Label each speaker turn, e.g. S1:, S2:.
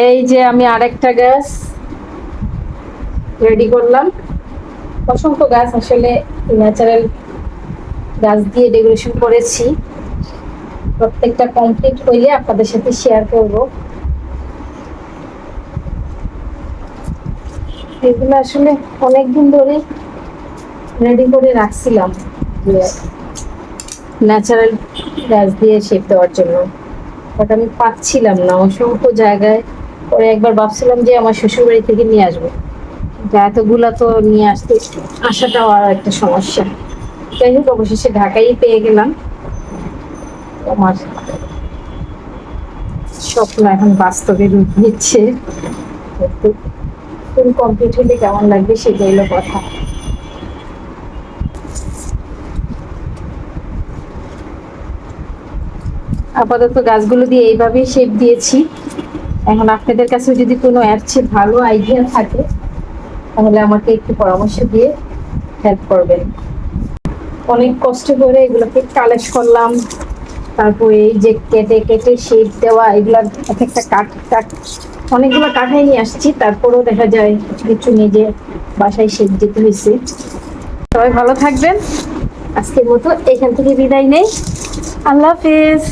S1: এই যে আমি আরেকটা গাছ রেডি করলাম। অসংখ্য গাছ আসলে ন্যাচারাল গাছ দিয়ে ডেকোরেশন করেছি। প্রত্যেকটা কমপ্লিট হইলে আপনাদের সাথে শেয়ার করব। এগুলো আসলে অনেকদিন ধরে রেডি করে রাখছিলাম ন্যাচারাল গাছ দিয়ে শেপ দেওয়ার জন্য। বাট আমি পাচ্ছিলাম না। অসংখ্য জায়গায় পরে একবার ভাবছিলাম যে আমার শ্বশুর বাড়ি থেকে নিয়ে আসব। এতগুলা তো নিয়ে আসতে আসাটাও আর একটা সমস্যা। যাই হোক, অবশেষে ঢাকাই পেয়ে গেলাম। আমার স্বপ্ন এখন বাস্তবে রূপ নিচ্ছে। কোন কমপ্লিট হলে কেমন লাগবে সেটাই হলো কথা। আপাতত গাছগুলো দিয়ে এইভাবেই শেপ দিয়েছি। এখন আপনাদের কাছে যদি কোনো চেয়ে ভালো আইডিয়া থাকে, তাহলে আমাকে একটু পরামর্শ দিয়ে হেল্প করবেন। অনেক কষ্ট করে এগুলোকে কালেক্ট করলাম। তারপরে এই যে কেটে কেটে শেপ দেওয়া, এগুলা এক একটা কাঠ কাঠ অনেকগুলো কাঠাই নিয়ে আসছি। তারপরেও দেখা যায় কিছু কিছু নিজে বাসায় শেপ দিতে হয়েছে। সবাই ভালো থাকবেন। আজকের মতো এখান থেকে বিদায় নেই। আল্লাহ হাফেজ।